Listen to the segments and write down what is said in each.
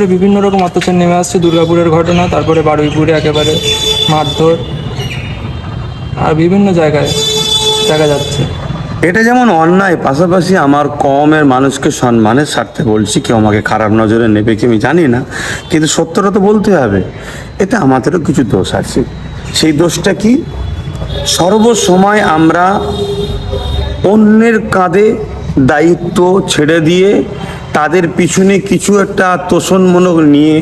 ওপরে বিভিন্ন রকম অত্যাচার নেমে আসছে, দুর্গাপুরের ঘটনা, তারপরে বারুইপুরে একেবারে মারধর, আর বিভিন্ন জায়গায় দেখা যাচ্ছে। এটা যেমন অন্যায়, পাশাপাশি আমার কমের মানুষকে সম্মানের স্বার্থে বলছি, কেউ আমাকে খারাপ নজরে নেবে কি আমি জানি না, কিন্তু সত্যটা তো বলতে হবে, এতে আমাদেরও কিছু দোষ আছে। সেই দোষটা কি? সর্বসময় আমরা অন্যের কাঁধে দায়িত্ব ছেড়ে দিয়ে তাদের পিছনে কিছু একটা তোষণমূলক নিয়ে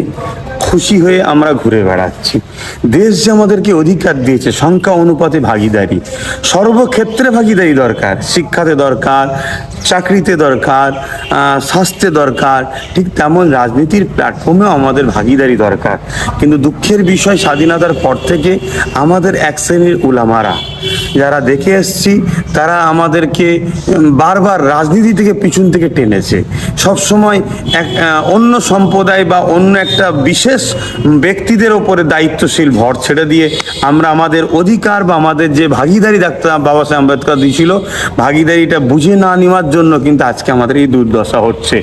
খুশি হয়ে আমরা ঘুরে বেড়াচ্ছি। দেশ যে আমাদেরকে অধিকার দিয়েছে, সংখ্যা অনুপাতে ভাগিদারি। সর্বক্ষেত্রে ভাগিদারি দরকার, শিক্ষাতে দরকার চাকরিতে দরকার স্বাস্থ্যে দরকার, ঠিক তেমন রাজনীতির প্ল্যাটফর্মেও আমাদের ভাগিদারি দরকার। কিন্তু দুঃখের বিষয় স্বাধীনতার পর থেকে আমাদের এক শ্রেণির উলামারা, যারা দেখে এসছি, তারা আমাদেরকে বারবার রাজনীতি থেকে পিছন থেকে টেনেছে। সবসময় এক অন্য সম্প্রদায় বা অন্য একটা বিশেষ ব্যক্তিদের ওপরে দায়িত্বশীল ভর ছেড়ে দিয়ে আমরা আমাদের অধিকার বা আমাদের যে ভাগিদারি ডাক্তার বাবা সাহেব আম্বেদকর দিয়েছিল, ভাগিদারিটা বুঝে না নেওয়ার জন্য কিন্তু আজকে আমাদের এই দুর্দশা হচ্ছে।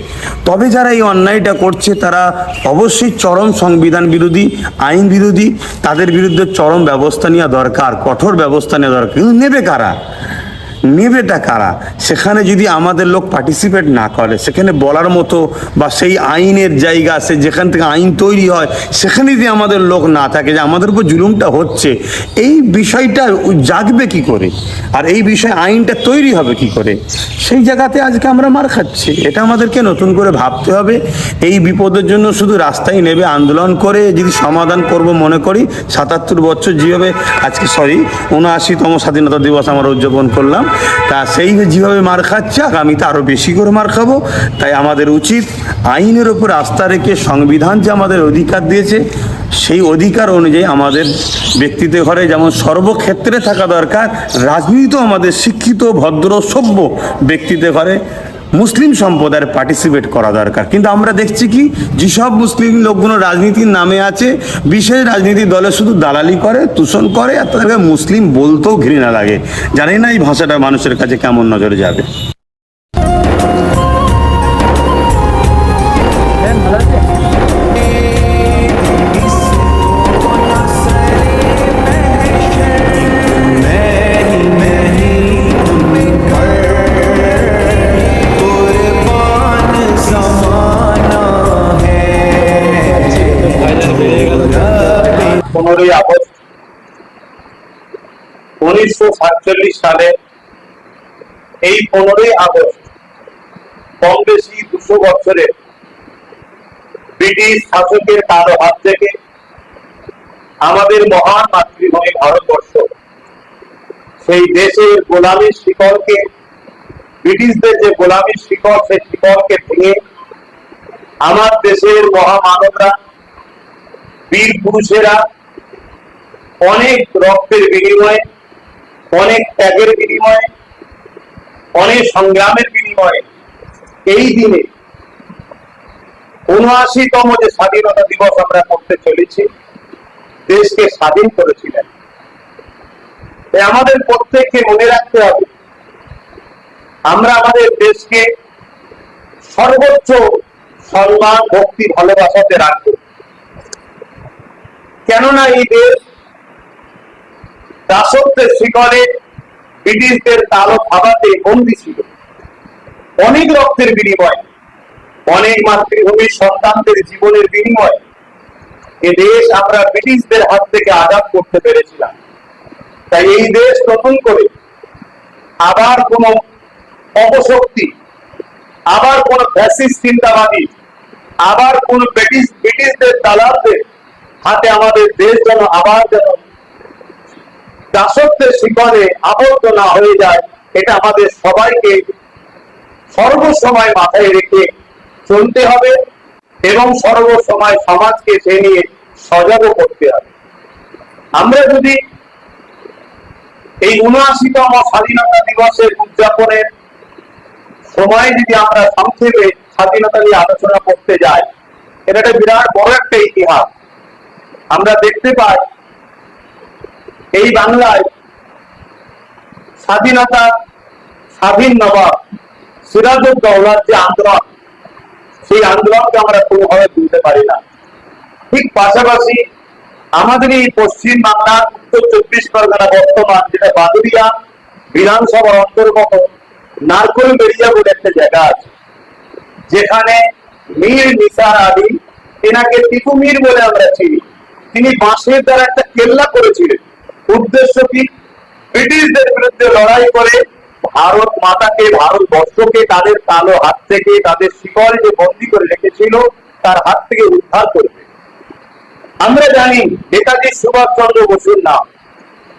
তবে যারা এই অন্যায়টা করছে, তারা অবশ্যই চরম সংবিধান বিরোধী, আইন বিরোধী, তাদের বিরুদ্ধে চরম ব্যবস্থা নেওয়া দরকার, কঠোর ব্যবস্থা নেওয়া দরকার। কিন্তু নেবে কারা? নেবেটা কারা? সেখানে যদি আমাদের লোক পার্টিসিপেট না করে, সেখানে বলার মতো বা সেই আইনের জায়গা আছে, যেখান থেকে আইন তৈরি হয়, সেখানে যদি আমাদের লোক না থাকে, যে আমাদের উপর জুলুমটা হচ্ছে, এই বিষয়টা জাগবে কি করে? আর এই বিষয়ে আইনটা তৈরি হবে কি করে? সেই জায়গাতে আজকে আমরা মার খাচ্ছি। এটা আমাদেরকে নতুন করে ভাবতে হবে। এই বিপদের জন্য শুধু রাস্তায় নেবে, আন্দোলন করে যদি সমাধান করব মনে করি, সাতাত্তর বছর যেভাবে আজকে সরি উনআশিতম স্বাধীনতা দিবস আমরা উদযাপন করলাম, তা সেই যেভাবে মার খাচ্ছে, আগামীতে আরও বেশি করে মার খাব। তাই আমাদের উচিত আইনের ওপর আস্থা রেখে সংবিধান যে আমাদের অধিকার দিয়েছে, সেই অধিকার অনুযায়ী আমাদের ব্যক্তিত্ব ঘরে যেমন সর্বক্ষেত্রে থাকা দরকার রাজনীতিও আমাদের শিক্ষিত, ভদ্র, সভ্য ব্যক্তিত্ব ঘরে মুসলিম সম্প্রদায়ের পার্টিসিপেট করা দরকার। কিন্তু আমরা দেখছি কি, যেসব মুসলিম লোকগুলো রাজনীতির নামে আছে, বিশেষ রাজনীতি দলে শুধু দালালি করে, তুষণ করে, আর তাদেরকে মুসলিম বলতেও ঘৃণা লাগে। জানি না এই ভাষাটা মানুষের কাছে কেমন নজরে যাবে। উনিশশো সাতচল্লিশ সালে এই পনেরোই আগস্ট কম বেশি দুশো বছরের ব্রিটিশ শাসকের কারও হাত থেকে আমাদের মহান মাতৃভূমি ভারতবর্ষ, সেই দেশের গোলামীর শিকড়কে, ব্রিটিশদের যে গোলামীর শিকড়, সেই শিকড়কে ভেঙে আমার দেশের মহামানবরা, বীর পুরুষেরা অনেক রক্তের বিনিময়ে অনেক ত্যাগের বিনিময়ে, অনেক সংগ্রামের বিনিময়ে এই দিনে উনআশিতম যে স্বাধীনতা দিবস আমরা করতে চলেছি, দেশকে স্বাধীন করেছিলেন। আমাদের প্রত্যেককে মনে রাখতে হবে, আমরা আমাদের দেশকে সর্বোচ্চ সম্মান, ভক্তি, ভালোবাসাতে রাখব। কেননা এই দেশ দাসত্বের শিকড়ে ব্রিটিশদের কালো খাবাতে বন্দি ছিল। অনেক রক্তের বিনিময়, অনেক মাতৃভূমির সন্তানদের জীবনের বিনিময় এ দেশ আমরা ব্রিটিশদের হাত থেকে আজাদ করতে পেরেছিলাম। তাই এই দেশ নতুন করে আবার কোন অপশক্তি, আবার কোন ফ্যাসিস্ট চিন্তাবাদী, আবার কোন ব্রিটিশ ব্রিটিশদের দালালদের হাতে আমাদের দেশ যেন আবার যেন দাসত্বের শিকড়ে আবদ্ধ না হয়ে যায়, এটা আমাদের সবাইকে সর্বসময় মাথায় রেখে চলতে হবে এবং সর্বসময় সমাজকে সে নিয়ে সজাগও করতে হবে। আমরা যদি এই উনআশিতম স্বাধীনতা দিবসের উদযাপনের সময় যদি আমরা সংক্ষেপে স্বাধীনতা নিয়ে আলোচনা করতে যাই এটা একটা বিরাট বড় একটা ইতিহাস। আমরা দেখতে পাই এই বাংলায় স্বাধীনতা, স্বাধীন নবাব সিরাজউদ্দৌলার যে আন্দোলন, সেই আন্দোলনকে আমরা কোনোভাবে তুলতে পারি না। ঠিক পাশাপাশি আমাদের এই পশ্চিম বাংলার উত্তর চব্বিশ পরগনা বর্তমান যেটা বাদুরিয়া বিধানসভার অন্তর্গত নারকল বেরিয়া বলে একটা জায়গা আছে, যেখানে মীর নিসার আলী, এনাকে টিপু মীর বলে আমরা চিনি। তিনি বাঁশের দ্বারা একটা কেল্লা করেছিলেন। উদ্দেশ্য কি? ব্রিটিশদের বিরুদ্ধে লড়াই করে ভারত মাতাকে ভারতবর্ষকে তাদের কালো হাত থেকে, তাদের শিকল যে বন্দি করে রেখেছিল, তার হাত থেকে উদ্ধার করবে। আমরা জানি, নেতাজি সুভাষচন্দ্র বসুর নাম।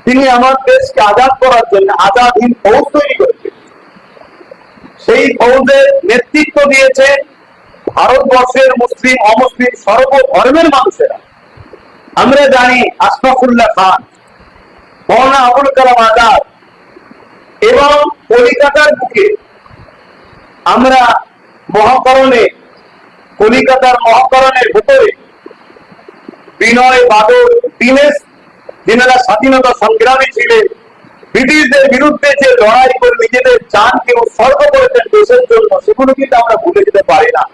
তিনি আমার দেশকে আজাদ করার জন্য আজাদ হিন্দ ফৌজ তৈরি করেছেন। সেই ফৌজের নেতৃত্ব দিয়েছে ভারতবর্ষের মুসলিম অমুসলিম সর্ব ধর্মের মানুষেরা। আমরা জানি আশরাফুল্লাহ খান মৌলানা আবুল কালাম আজাদ এবং কলিকাতার বুকে আমরা মহাকরণে, কলিকাতার মহাকরণের ভেতরে বিনয় বাদল দীনেশ যিনারা স্বাধীনতা সংগ্রামী ছিলেন। ব্রিটিশদের বিরুদ্ধে যে লড়াই করে নিজেদের জানকে উৎসর্গ করেছেন দেশের জন্য, সেগুলো কিন্তু আমরা ভুলে যেতে পারি না।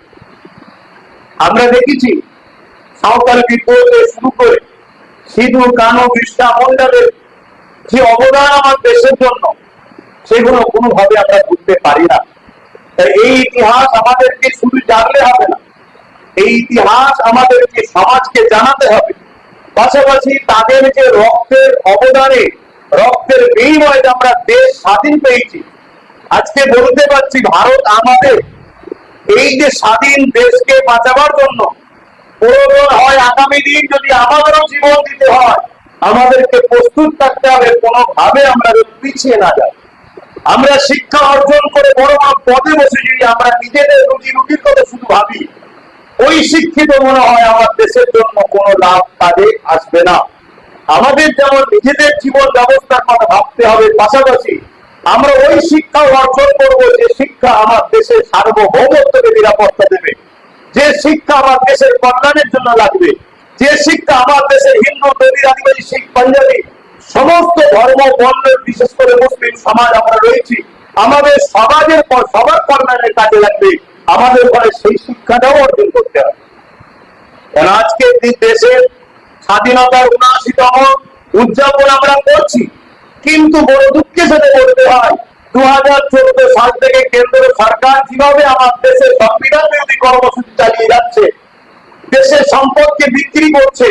আমরা দেখেছি, সাঁওতাল বিদ্রোহ শুরু করে সিধু, কানু, বিরসা মন্ডলের যে অবদান আমার দেশের জন্য, সেগুলো কোনোভাবে আমরা বুঝতে পারি না। তাই এই ইতিহাস আমাদেরকে শুধু জানলে হবে না, এই ইতিহাস আমাদেরকে সমাজকে জানাতে হবে। পাশাপাশি তাদের যে রক্তের অবদানে, রক্তের বিনিময়ে আমরা দেশ স্বাধীন পেয়েছি। আজকে বলতে পারছি ভারত আমাদের এই যে স্বাধীন দেশকে বাঁচাবার জন্য প্রয়োজন হয় আগামী দিন যদি আমাদেরও জীবন দিতে হয়। আমাদেরকে প্রস্তুত থাকতে হবে, কোনোভাবে আমরা পিছিয়ে না যাই। আমরা শিক্ষা অর্জন করে বড় বড় পদে বসে যদি আমরা নিজেদের রুটি রুটির কথা শুধু ভাবি, ওই শিক্ষিত মনে হয় আমার দেশের জন্য কোনো লাভ কাজে আসবে না। আমাদের যেমন নিজেদের জীবন ব্যবস্থার কথা ভাবতে হবে, পাশাপাশি আমরা ওই শিক্ষা অর্জন করব যে শিক্ষা আমার দেশের সার্বভৌমত্বকে নিরাপত্তা দেবে, যে শিক্ষা আমার দেশের কল্যাণের জন্য লাগবে। যে শিক্ষা আমার দেশে হিন্দু আদিবাসী শিখ পাঞ্জাবি, সমস্ত ধর্ম বর্ণের বিশেষ করে মুসলিম সমাজ আমরা রয়েছি। আমাদের সমাজের সবার কল্যাণের কাজে লাগবে। আমাদের ঘরে সেই শিক্ষাটাও অর্জন করতে হবে। আজকে দেশের স্বাধীনতার উনআশিতম উদযাপন আমরা করছি। কিন্তু বড় দুঃখের সাথে বলতে হয় দু হাজার চোদ্দ সাল থেকে কেন্দ্র সরকার কীভাবে আমার দেশের সংবিধান বিরোধী কর্মসূচি চালিয়ে যাচ্ছে দেশের সম্পদকে বিক্রি করছে।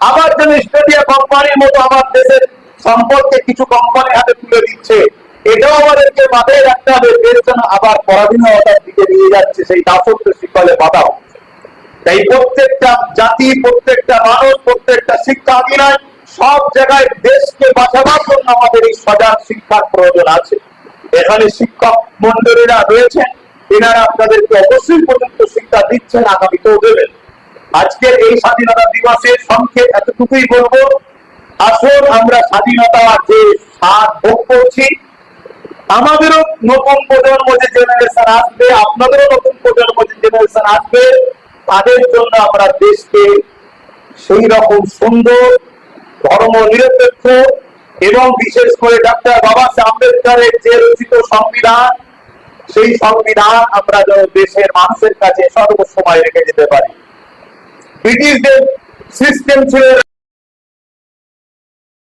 আবার যেন স্টেডিয়া কোম্পানির মতো আমার দেশের সম্পদকে কিছু কোম্পানি হাতে তুলে দিচ্ছে, এটাও আমাদেরকে মাথায় রাখতে হবে। দেশ যেন আবার পরাধীনতার দিকে নিয়ে যাচ্ছে সেই দাসত্ব শিকলে বাধা তাই প্রত্যেকটা জাতি, প্রত্যেকটা মানুষ, প্রত্যেকটা শিক্ষা অধিনায় সব জায়গায় দেশকে বাঁচাবার জন্য আমাদের এই সজাগ শিক্ষার প্রয়োজন আছে। এখানে শিক্ষক মন্ডলীরা রয়েছেন, এনারা আপনাদেরকে অবশ্যই পর্যন্ত শিক্ষা দিচ্ছেন, আগামীতেও দেবেন। আজকের এই স্বাধীনতা দিবসের সংক্ষেপ এতটুকুই বলব, আসুন আমরা স্বাধীনতা যে স্বাদ ভোগ করছি, আমাদেরও নতুন প্রজন্ম যে জেনারেশন আসবে, আপনাদেরও নতুন প্রজন্ম যে জেনারেশন আসবে, তাদের জন্য আমরা দেশকে সেই রকম সুন্দর, ধর্ম নিরপেক্ষ এবং বিশেষ করে ডাক্তার বাবা সাহেব আম্বেদকরের যে রচিত সংবিধান, সেই সংবিধান আমরা যেন দেশের মানুষের কাছে সর্বসময় রেখে যেতে পারি। ব্রিটিশদের সিস্টেম ছিল